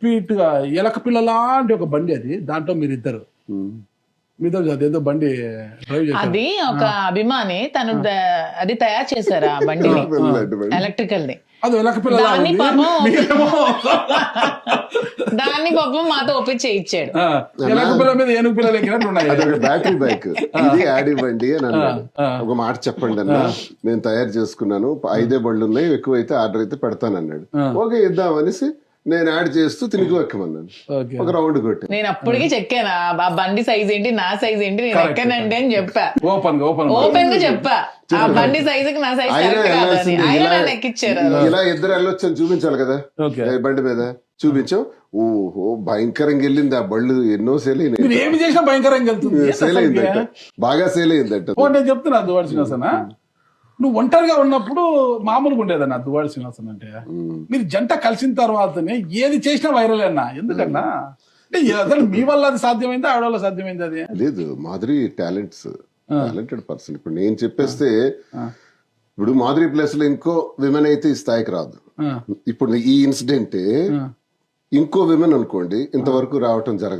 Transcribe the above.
స్పీడ్గా ఎలక పిల్ల లాంటి ఒక బండి అది. దాంట్లో మీరు ఇద్దరు. మీతో అదేదో బండి డ్రైవ్ చేశారు. అది ఒక అభిమాని. తను అది తయారు చేశారు ఆ బండిని. వెళ్ళండి. ఎలక్ట్రికల్ ది అది ఎలక పిల్ల దాన్ని. పాపం- దాన్ని పాపం మాతో ఒప్పించి ఇచ్చాడు. ఎలక పిల్ల మీద ఏనుగు పిల్లలు ఎక్కినట్టు ఉన్నాయి. అదొక బ్యాటరీ బైక్ ఇది యాడ్ ఇవ్వండి అని అన్నాడు. ఒక మాట చెప్పండి అన్న. నేను తయారు చేసుకున్నాను. ఐదే బళ్ళు ఉన్నాయి. ఎక్కువైతే ఆర్డర్ అయితే పెడతాను అన్నాడు ఓకే ఇద్దాం అనేసి నేను యాడ్ చేస్తూ తిరిగి ఎక్కమన్నాను ఓకే ఒక రౌండ్ కొట్టి. నేను అప్పటికి చెక్కాను ఆ- బండి సైజ్ ఏంటి నా సైజ్ ఏంటి నేను ఎక్కనండి అని చెప్పా. ఓపెన్గా ఓపెన్ ఓపెన్గా చెప్పా. ఆ బండి నా సైజ్ ఆయన ఇలా- నన్ను ఎక్కిచ్చారు. ఇలా ఇద్దరు వెళ్ళొచ్చు అని చూపించాలి కదా. బండి మీద చూపించాం. ఓహో భయంకరంగా వెళ్ళింది ఆ బళ్ళు. ఎన్నో సేల్ అయినాయి. మీరు ఏమి చేసినా భయంకరంగా సేల్ అయిందట? బాగా సేల్ అయిందట. ఓ నేను చెప్తున్నా నువ్వు ఒంటరిగా ఉన్నప్పుడు మామూలుగా ఉండేదన్న దువాడి శ్రీనివాసన్ అంటే. మీరు జంట కలిసిన తర్వాతనే ఏది చేసినా వైరల్ అన్నా. ఎందుకన్నా? అంటే అసలు మీ వల్ల అది సాధ్యమైందా ఆవిడ వల్ల సాధ్యమైంది అది? లేదు మాధురి టాలెంట్స్ టాలెంటెడ్ పర్సన్. ఇప్పుడు నేను చెప్పేస్తే ఇప్పుడు మాధురి ప్లేస్లో ఇంకో విమెన్ అయితే ఈ స్థాయికి రాదు. ఇప్పుడు ఈ ఇన్సిడెంట్. ఇంకో విమెన్ అనుకోండి ఇంతవరకు రావటం జరగదు.